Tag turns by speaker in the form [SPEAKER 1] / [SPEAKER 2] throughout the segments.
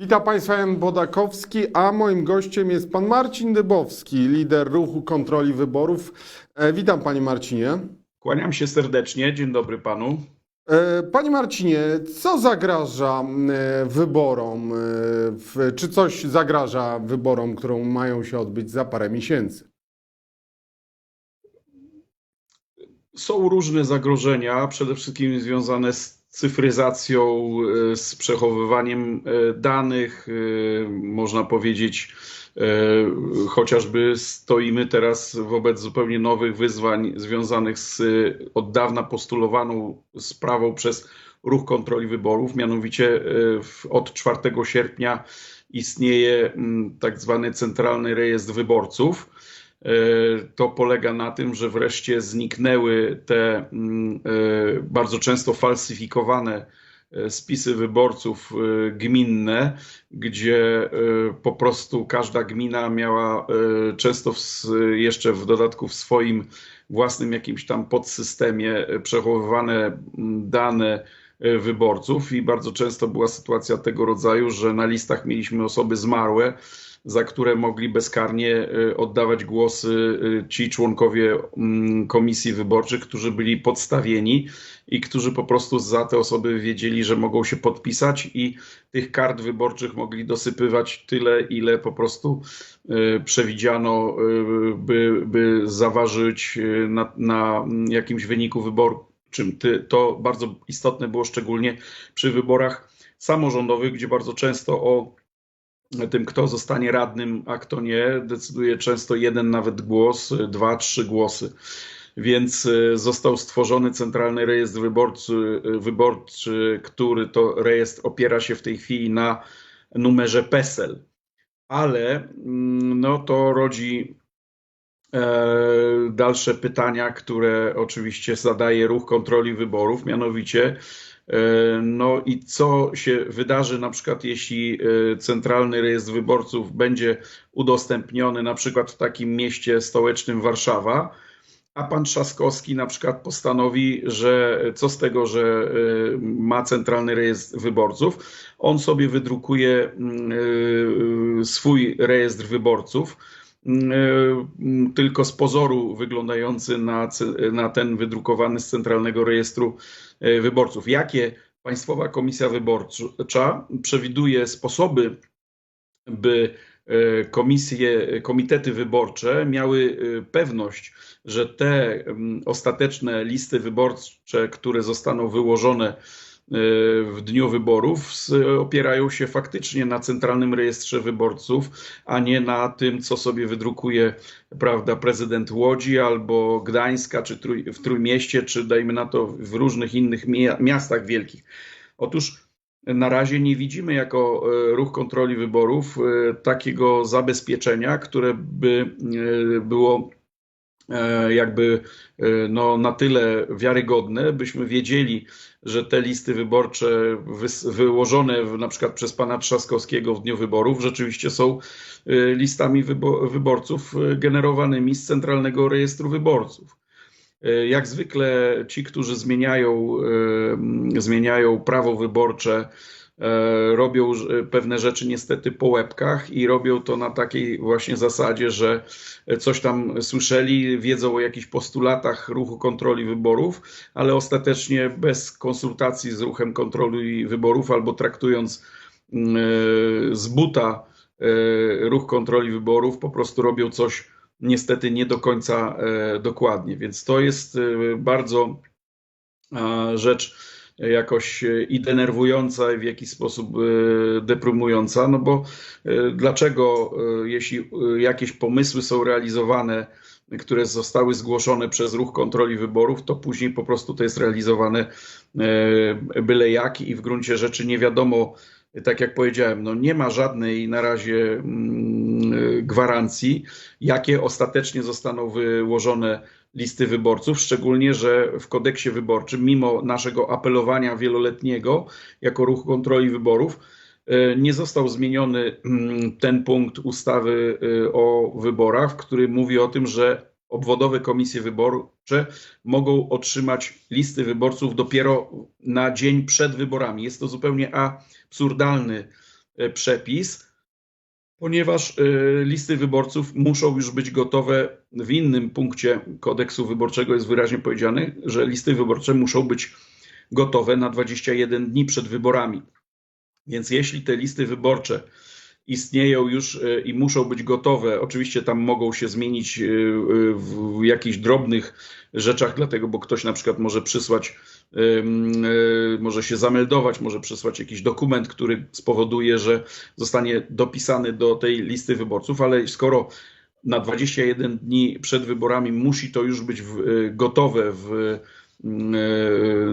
[SPEAKER 1] Witam Państwa, Jan Bodakowski, a moim gościem jest pan Marcin Dybowski, lider ruchu kontroli wyborów. E, witam Panie Marcinie.
[SPEAKER 2] Kłaniam się serdecznie. Dzień dobry panu.
[SPEAKER 1] E, Panie Marcinie, co zagraża e, wyborom? e, w- Czy coś zagraża wyborom, które mają się odbyć za parę miesięcy?
[SPEAKER 2] Są różne zagrożenia, przede wszystkim związane z cyfryzacją, e, z przechowywaniem e, danych. e, Można powiedzieć, chociażby stoimy teraz wobec zupełnie nowych wyzwań związanych z od dawna postulowaną sprawą przez ruch kontroli wyborów. Mianowicie od 4 sierpnia istnieje mm, tak zwany Centralny Rejestr Wyborców. E, To polega na tym, że wreszcie zniknęły te mm, e, bardzo często falsyfikowane e, spisy wyborców gminne, gdzie po prostu każda gmina miała często w, jeszcze w dodatku w swoim własnym jakimś tam podsystemie przechowywane mm, dane wyborców i bardzo często była sytuacja tego rodzaju, że na listach mieliśmy osoby zmarłe, za które mogli bezkarnie e, oddawać głosy e, ci członkowie mm, komisji wyborczych, którzy byli podstawieni i którzy po prostu za te osoby wiedzieli, że mogą się podpisać i tych kart wyborczych mogli dosypywać tyle, ile po prostu e, przewidziano, by, by zaważyć na, na jakimś wyniku wyborczym. To bardzo istotne było szczególnie przy wyborach samorządowych, gdzie bardzo często o tym, kto zostanie radnym, a kto nie, decyduje często jeden nawet głos, dwa, trzy głosy. Więc e, został stworzony Centralny Rejestr Wyborczy, e, wyborczy, który to rejestr opiera się w tej chwili na numerze PESEL. Ale mm, no, to rodzi e, dalsze pytania, które oczywiście zadaje ruch kontroli wyborów, mianowicie No i co się wydarzy na przykład, jeśli e, Centralny Rejestr Wyborców będzie udostępniony na przykład w takim mieście stołecznym Warszawa, a pan Trzaskowski na przykład postanowi, że co z tego, że e, ma Centralny Rejestr Wyborców, on sobie wydrukuje mm, e, swój rejestr wyborców, mm, e, tylko z pozoru wyglądający na, na ten wydrukowany z Centralnego Rejestru e, Wyborców. Jakie Państwowa Komisja Wyborcza przewiduje sposoby, by e, komisje, komitety wyborcze miały e, pewność, że te mm, ostateczne listy wyborcze, które zostaną wyłożone e, w dniu wyborów, opierają się faktycznie na Centralnym Rejestrze Wyborców, a nie na tym, co sobie wydrukuje prawda, prezydent Łodzi albo Gdańska, czy w Trójmieście, czy dajmy na to w różnych innych mia- miastach wielkich. Otóż na razie nie widzimy jako e, ruch kontroli wyborów e, takiego zabezpieczenia, które by e, było jakby e, no, na tyle wiarygodne, byśmy wiedzieli, że te listy wyborcze wyłożone na przykład przez pana Trzaskowskiego w dniu wyborów rzeczywiście są e, listami wybo- wyborców e, generowanymi z Centralnego Rejestru Wyborców. E, Jak zwykle ci, którzy zmieniają, e, zmieniają prawo wyborcze, e, robią e, pewne rzeczy niestety po łebkach i robią to na takiej właśnie zasadzie, że coś tam słyszeli, wiedzą o jakichś postulatach ruchu kontroli wyborów, ale ostatecznie bez konsultacji z ruchem kontroli wyborów albo traktując e, z buta e, ruch kontroli wyborów, po prostu robią coś niestety nie do końca dokładnie. Więc to jest bardzo rzecz jakoś e, i denerwująca, i w jakiś sposób e, deprymująca, no bo e, dlaczego, jeśli jakieś pomysły są realizowane, które zostały zgłoszone przez ruch kontroli wyborów, to później po prostu to jest realizowane byle jak i w gruncie rzeczy nie wiadomo, tak jak powiedziałem, no nie ma żadnej na razie mm, gwarancji, jakie ostatecznie zostaną wyłożone listy wyborców, szczególnie, że w kodeksie wyborczym, mimo naszego apelowania wieloletniego jako ruch kontroli wyborów, e, nie został zmieniony mm, ten punkt ustawy e, o wyborach, który mówi o tym, że obwodowe komisje wyborcze mogą otrzymać listy wyborców dopiero na dzień przed wyborami. Jest to zupełnie absurdalny e, przepis, ponieważ e, listy wyborców muszą już być gotowe w innym punkcie kodeksu wyborczego jest wyraźnie powiedziane, że listy wyborcze muszą być gotowe na 21 dni przed wyborami. Więc jeśli te listy wyborcze istnieją już e, i muszą być gotowe, oczywiście tam mogą się zmienić e, w jakichś drobnych rzeczach, dlatego, bo ktoś na przykład może przysłać, e, może się zameldować, może przysłać jakiś dokument, który spowoduje, że zostanie dopisany do tej listy wyborców, ale skoro na 21 dni przed wyborami musi to już być e, gotowe w, e,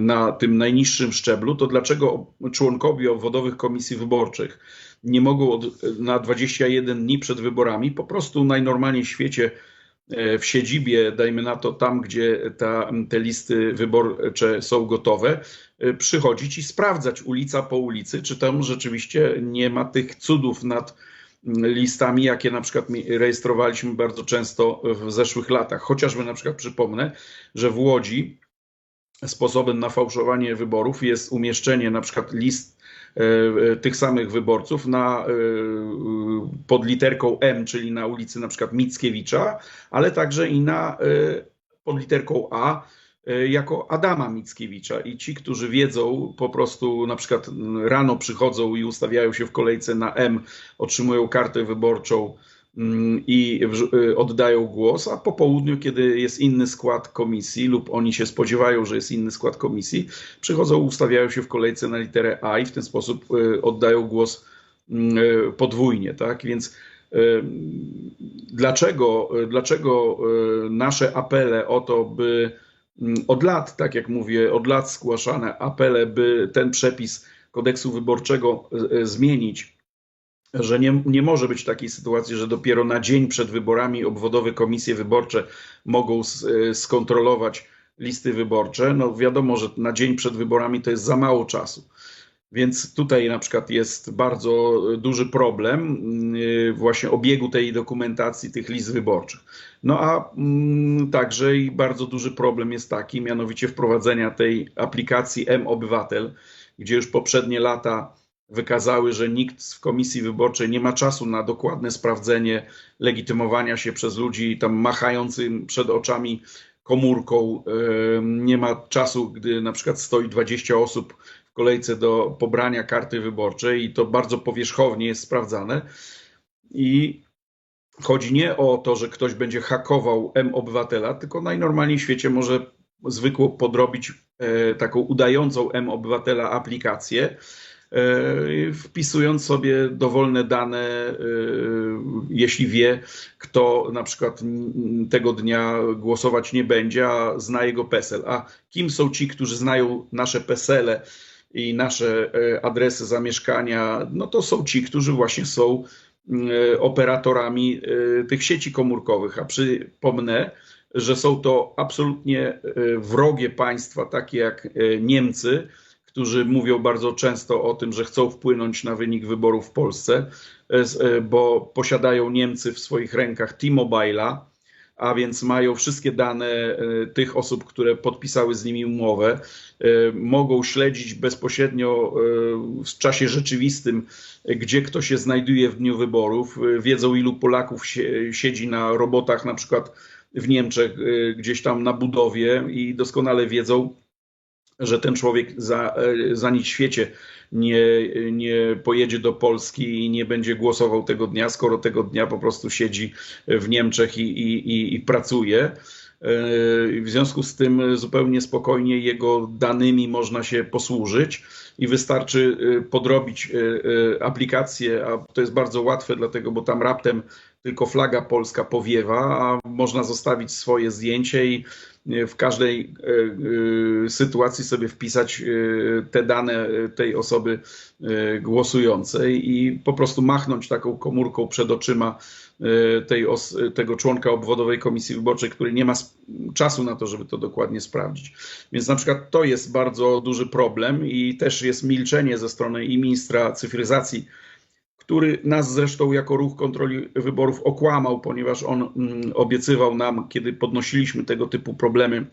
[SPEAKER 2] na tym najniższym szczeblu, to dlaczego członkowie obwodowych komisji wyborczych nie mogą od, na 21 dni przed wyborami po prostu najnormalniej w świecie e, w siedzibie, dajmy na to tam, gdzie ta, te listy wyborcze są gotowe, e, przychodzić i sprawdzać ulica po ulicy, czy tam rzeczywiście nie ma tych cudów nad listami, jakie na przykład rejestrowaliśmy bardzo często w zeszłych latach. Chociażby na przykład przypomnę, że w Łodzi sposobem na fałszowanie wyborów jest umieszczenie na przykład list e, e, tych samych wyborców na, e, pod literką M, czyli na ulicy na przykład Mickiewicza, ale także i na, pod literką A jako Adama Mickiewicza. I ci, którzy wiedzą, po prostu na przykład rano przychodzą i ustawiają się w kolejce na M, otrzymują kartę wyborczą i y, oddają głos, a po południu, kiedy jest inny skład komisji lub oni się spodziewają, że jest inny skład komisji, przychodzą, ustawiają się w kolejce na literę A i w ten sposób y, oddają głos mm, y, podwójnie, tak? Więc dlaczego, dlaczego nasze apele o to, by mm, od lat, tak jak mówię, od lat zgłaszane apele, by ten przepis kodeksu wyborczego zmienić, że nie, nie może być takiej sytuacji, że dopiero na dzień przed wyborami obwodowe komisje wyborcze mogą y, skontrolować listy wyborcze. No wiadomo, że na dzień przed wyborami to jest za mało czasu. Więc tutaj na przykład jest bardzo duży problem yy, właśnie obiegu tej dokumentacji, tych list wyborczych. No a mm, także i bardzo duży problem jest taki, mianowicie wprowadzenia tej aplikacji M-Obywatel, gdzie już poprzednie lata wykazały, że nikt w komisji wyborczej nie ma czasu na dokładne sprawdzenie legitymowania się przez ludzi tam machającym przed oczami komórką. Nie ma czasu, gdy na przykład stoi 20 osób w kolejce do pobrania karty wyborczej i to bardzo powierzchownie jest sprawdzane. I chodzi nie o to, że ktoś będzie hakował M-Obywatela, tylko najnormalniej w świecie może zwykło podrobić e, taką udającą M-Obywatela aplikację, e, wpisując sobie dowolne dane, e, jeśli wie, kto na przykład tego dnia głosować nie będzie, a zna jego PESEL. A kim są ci, którzy znają nasze PESELe i nasze e, adresy zamieszkania? No to są ci, którzy właśnie są e, operatorami e, tych sieci komórkowych. A przypomnę, że są to absolutnie e, wrogie państwa, takie jak e, Niemcy, którzy mówią bardzo często o tym, że chcą wpłynąć na wynik wyborów w Polsce, e, e, bo posiadają Niemcy w swoich rękach T-Mobile'a, a więc mają wszystkie dane e, tych osób, które podpisały z nimi umowę, mogą śledzić bezpośrednio w czasie rzeczywistym, gdzie kto się znajduje w dniu wyborów, wiedzą ilu Polaków sie- siedzi na robotach, na przykład w Niemczech, gdzieś tam na budowie i doskonale wiedzą, że ten człowiek za, e, za nic w świecie nie, nie pojedzie do Polski i nie będzie głosował tego dnia, skoro tego dnia po prostu siedzi w Niemczech i, i, i, i pracuje. E, W związku z tym zupełnie spokojnie jego danymi można się posłużyć i wystarczy e, podrobić aplikację, a to jest bardzo łatwe, dlatego, bo tam raptem tylko flaga polska powiewa, a można zostawić swoje zdjęcie i w każdej e, e, sytuacji sobie wpisać e, te dane e, tej osoby e, głosującej i po prostu machnąć taką komórką przed oczyma e, tego członka obwodowej komisji wyborczej, który nie ma czasu na to, żeby to dokładnie sprawdzić. Więc na przykład to jest bardzo duży problem i też jest milczenie ze strony i ministra cyfryzacji, który nas zresztą jako ruch kontroli wyborów okłamał, ponieważ on mm, obiecywał nam, kiedy podnosiliśmy tego typu problemy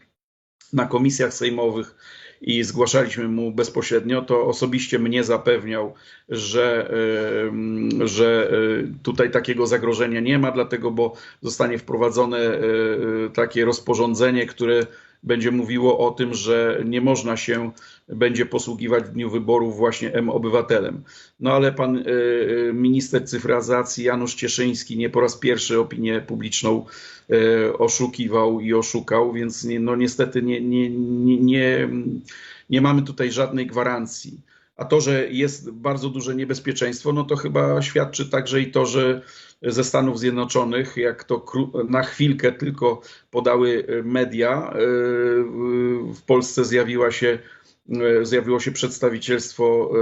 [SPEAKER 2] na komisjach sejmowych i zgłaszaliśmy mu bezpośrednio, to osobiście mnie zapewniał, że, e, że e, tutaj takiego zagrożenia nie ma, dlatego bo zostanie wprowadzone e, takie rozporządzenie, które będzie mówiło o tym, że nie można się będzie posługiwać w dniu wyborów właśnie M-Obywatelem. No ale pan y, y, minister cyfryzacji Janusz Cieszyński nie po raz pierwszy opinię publiczną y, oszukiwał i oszukał, więc no niestety nie, nie, nie, nie, nie mamy tutaj żadnej gwarancji. A to, że jest bardzo duże niebezpieczeństwo, no to chyba świadczy także i to, że ze Stanów Zjednoczonych, jak to na chwilkę tylko podały media, w Polsce zjawiła się, zjawiło się przedstawicielstwo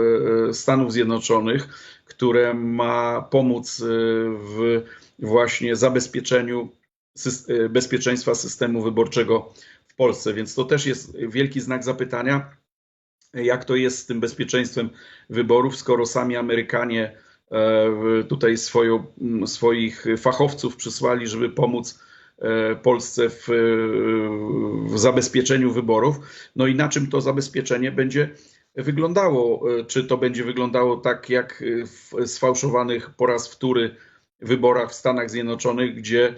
[SPEAKER 2] Stanów Zjednoczonych, które ma pomóc w właśnie zabezpieczeniu bezpieczeństwa systemu wyborczego w Polsce. Więc to też jest wielki znak zapytania, jak to jest z tym bezpieczeństwem wyborów, skoro sami Amerykanie e, tutaj swoją, swoich fachowców przysłali, żeby pomóc e, Polsce w, w zabezpieczeniu wyborów. No i na czym to zabezpieczenie będzie wyglądało? E, Czy to będzie wyglądało tak jak w sfałszowanych po raz wtóry wyborach w Stanach Zjednoczonych, gdzie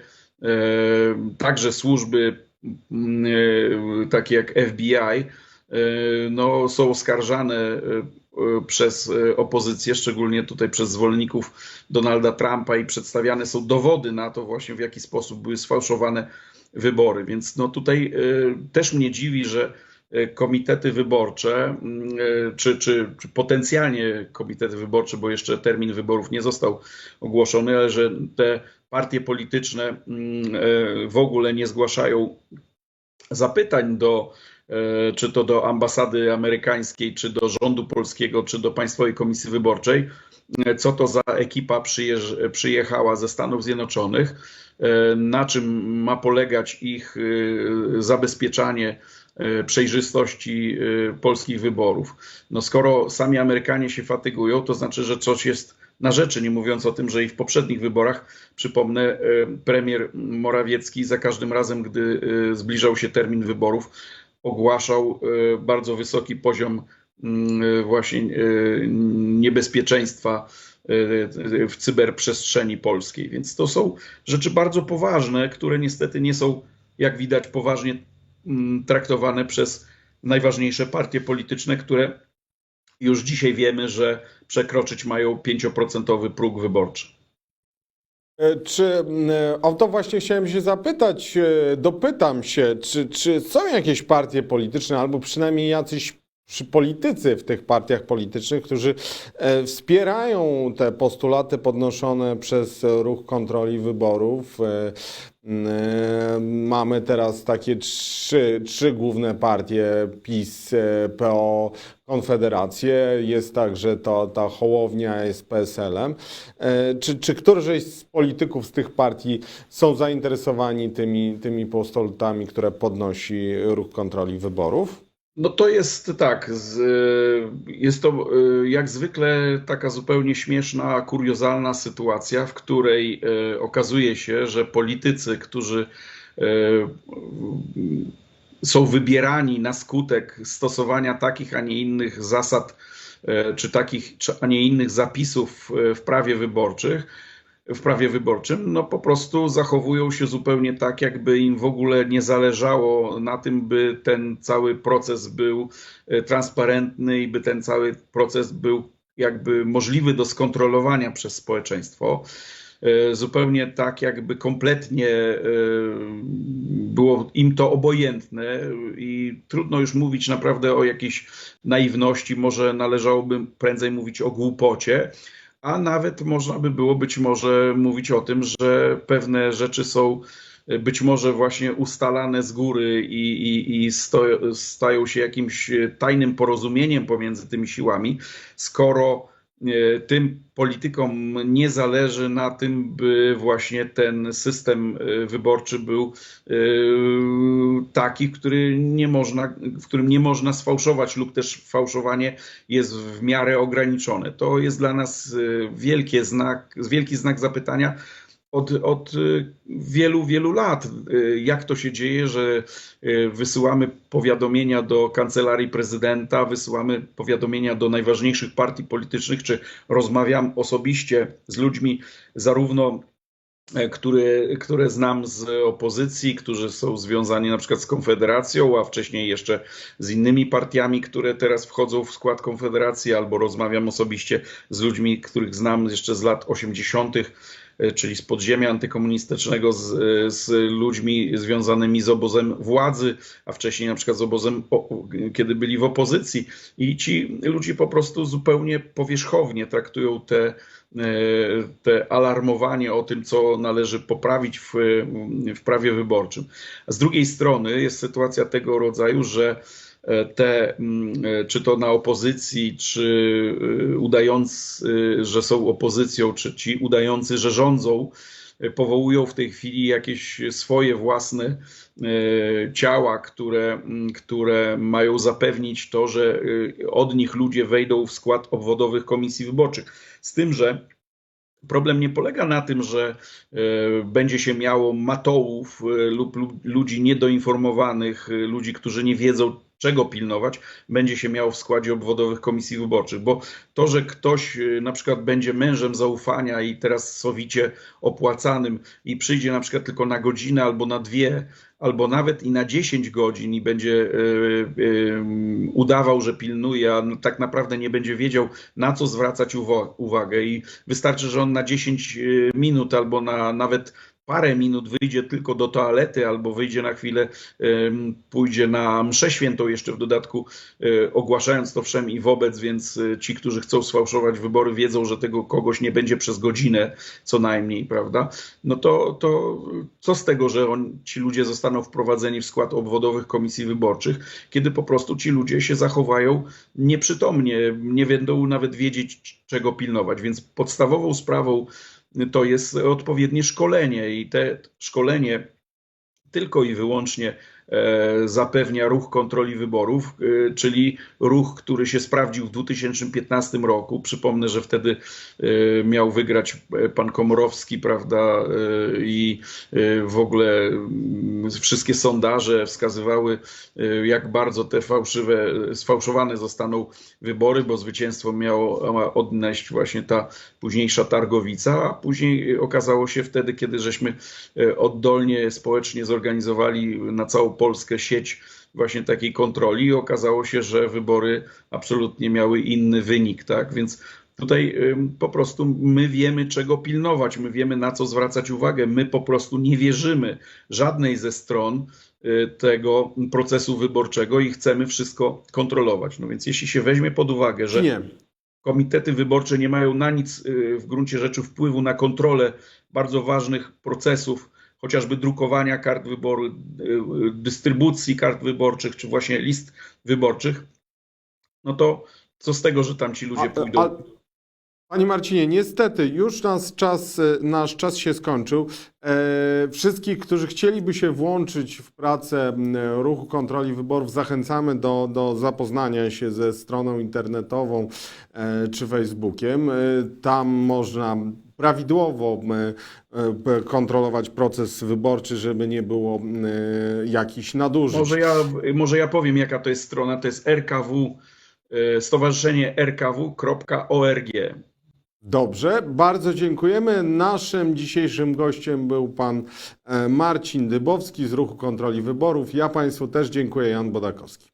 [SPEAKER 2] także służby takie jak FBI no, są oskarżane przez opozycję, szczególnie tutaj przez zwolenników Donalda Trumpa i przedstawiane są dowody na to właśnie w jaki sposób były sfałszowane wybory. Więc no tutaj też mnie dziwi, że komitety wyborcze, czy, czy, czy potencjalnie komitety wyborcze, bo jeszcze termin wyborów nie został ogłoszony, ale że te partie polityczne w ogóle nie zgłaszają zapytań do czy to do ambasady amerykańskiej, czy do rządu polskiego, czy do Państwowej Komisji Wyborczej, co to za ekipa przyjechała ze Stanów Zjednoczonych, na czym ma polegać ich zabezpieczanie przejrzystości polskich wyborów. No skoro sami Amerykanie się fatygują, to znaczy, że coś jest na rzeczy, nie mówiąc o tym, że i w poprzednich wyborach, przypomnę, premier Morawiecki za każdym razem, gdy zbliżał się termin wyborów, ogłaszał bardzo wysoki poziom właśnie niebezpieczeństwa w cyberprzestrzeni polskiej. Więc to są rzeczy bardzo poważne, które niestety nie są, jak widać, poważnie traktowane przez najważniejsze partie polityczne, które już dzisiaj wiemy, że przekroczyć mają 5% próg wyborczy.
[SPEAKER 1] Czy o to właśnie chciałem się zapytać, dopytam się, czy, czy są jakieś partie polityczne, albo przynajmniej jacyś politycy w tych partiach politycznych, którzy wspierają te postulaty podnoszone przez ruch kontroli wyborów. Mamy teraz takie trzy, trzy główne partie: PiS, PO, Konfederację. Jest także to, ta Hołownia jest PSL-em. Czy, czy któryś z polityków z tych partii są zainteresowani tymi, tymi postulatami, które podnosi ruch kontroli wyborów?
[SPEAKER 2] No to jest tak, jest to jak zwykle taka zupełnie śmieszna, kuriozalna sytuacja, w której okazuje się, że politycy, którzy są wybierani na skutek stosowania takich, a nie innych zasad, czy takich, a nie innych zapisów w prawie wyborczych, w prawie wyborczym, no po prostu zachowują się zupełnie tak, jakby im w ogóle nie zależało na tym, by ten cały proces był transparentny i by ten cały proces był jakby możliwy do skontrolowania przez społeczeństwo. Zupełnie tak, jakby kompletnie było im to obojętne i trudno już mówić naprawdę o jakiejś naiwności, może należałoby prędzej mówić o głupocie a nawet można by było być może mówić o tym, że pewne rzeczy są być może właśnie ustalane z góry i, i, i sto, stają się jakimś tajnym porozumieniem pomiędzy tymi siłami, skoro tym politykom nie zależy na tym, by właśnie ten system wyborczy był taki, który nie można, w którym nie można sfałszować lub też fałszowanie jest w miarę ograniczone. To jest dla nas znak, wielki znak zapytania, od, od y, wielu, wielu lat. Y, Jak to się dzieje, że y, wysyłamy powiadomienia do kancelarii prezydenta, wysyłamy powiadomienia do najważniejszych partii politycznych, czy rozmawiam osobiście z ludźmi, zarówno e, które, które znam z opozycji, którzy są związani na przykład z Konfederacją, a wcześniej jeszcze z innymi partiami, które teraz wchodzą w skład Konfederacji, albo rozmawiam osobiście z ludźmi, których znam jeszcze z lat 80., e, czyli z podziemia antykomunistycznego, z, e, z ludźmi związanymi z obozem władzy, a wcześniej na przykład z obozem, kiedy byli w opozycji. I ci ludzie po prostu zupełnie powierzchownie traktują te e, te alarmowanie o tym, co należy poprawić w, w prawie wyborczym. Z drugiej strony jest sytuacja tego rodzaju, że e, te, mm, e, czy to na opozycji, czy e, udający, że są opozycją, czy ci udający, że rządzą, e, powołują w tej chwili jakieś swoje własne e, ciała, które, mm, które mają zapewnić to, że e, od nich ludzie wejdą w skład obwodowych komisji wyborczych. Z tym, że Problem nie polega na tym, że e, będzie się miało matołów e, lub lu- ludzi niedoinformowanych, e, ludzi, którzy nie wiedzą, czego pilnować, będzie się miało w składzie obwodowych komisji wyborczych. Bo to, że ktoś e, na przykład będzie mężem zaufania i teraz sowicie opłacanym i przyjdzie na przykład tylko na godzinę albo na dwie, albo nawet i na 10 godzin i będzie e, e, udawał, że pilnuje, a tak naprawdę nie będzie wiedział, na co zwracać uwa- uwagę. I wystarczy, że on na 10 minut albo na nawet parę minut wyjdzie tylko do toalety albo wyjdzie na chwilę, pójdzie na mszę świętą jeszcze w dodatku, e, ogłaszając to wszem i wobec, więc e, ci, którzy chcą sfałszować wybory, wiedzą, że tego kogoś nie będzie przez godzinę co najmniej, prawda? No to, to co z tego, że on, ci ludzie zostaną wprowadzeni w skład obwodowych komisji wyborczych, kiedy po prostu ci ludzie się zachowają nieprzytomnie, nie będą nawet wiedzieć, czego pilnować. Więc podstawową sprawą to jest odpowiednie szkolenie i te szkolenie tylko i wyłącznie zapewnia ruch kontroli wyborów, e, czyli ruch, który się sprawdził w 2015 roku. Przypomnę, że wtedy e, miał wygrać e, pan Komorowski, prawda, e, i e, w ogóle mm, wszystkie sondaże wskazywały, e, jak bardzo te fałszywe, sfałszowane zostaną wybory, bo zwycięstwo miało odnieść właśnie ta późniejsza Targowica, a później okazało się wtedy, kiedy żeśmy e, oddolnie, społecznie zorganizowali na całą Polskę sieć właśnie takiej kontroli i okazało się, że wybory absolutnie miały inny wynik, tak? Więc tutaj po prostu my wiemy, czego pilnować, my wiemy, na co zwracać uwagę. My po prostu nie wierzymy żadnej ze stron y, tego procesu wyborczego i chcemy wszystko kontrolować. No więc jeśli się weźmie pod uwagę, że
[SPEAKER 1] Nie.
[SPEAKER 2] komitety wyborcze nie mają na nic y, w gruncie rzeczy wpływu na kontrolę bardzo ważnych procesów, chociażby drukowania kart wyboru, y, y, dystrybucji kart wyborczych, czy właśnie list wyborczych, no to co z tego, że tam ci ludzie pójdą?
[SPEAKER 1] A, a, Panie Marcinie, niestety już nas czas, e, nasz czas się skończył. E, wszystkich, którzy chcieliby się włączyć w pracę ruchu kontroli wyborów, zachęcamy do, do zapoznania się ze stroną internetową e, czy Facebookiem. E, tam można prawidłowo e, p- kontrolować proces wyborczy, żeby nie było e, jakichś nadużyć.
[SPEAKER 2] Może ja, może ja powiem, jaka to jest strona. To jest RKW, Stowarzyszenie rkw.org.
[SPEAKER 1] Dobrze, bardzo dziękujemy. Naszym dzisiejszym gościem był pan e, Marcin Dybowski z Ruchu Kontroli Wyborów. Ja Państwu też dziękuję, Jan Bodakowski.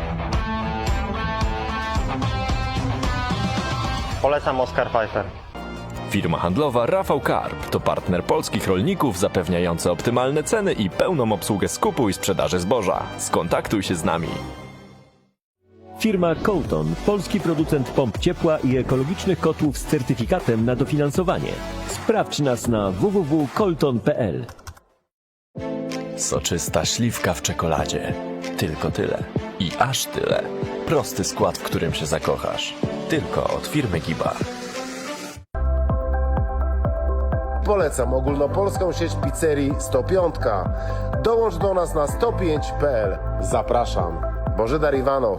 [SPEAKER 3] Polecam Oscar Pfeiffer.
[SPEAKER 4] Firma handlowa Rafał Karp to partner polskich rolników zapewniający optymalne ceny i pełną obsługę skupu i sprzedaży zboża. Skontaktuj się z nami.
[SPEAKER 5] Firma Colton, polski producent pomp ciepła i ekologicznych kotłów z certyfikatem na dofinansowanie. Sprawdź nas na www.colton.pl.
[SPEAKER 4] Soczysta śliwka w czekoladzie. Tylko tyle. I aż tyle. Prosty skład, w którym się zakochasz. Tylko od firmy Giba.
[SPEAKER 6] Polecam ogólnopolską sieć pizzerii 105. Dołącz do nas na 105.pl. Zapraszam. Bożydar Iwanow.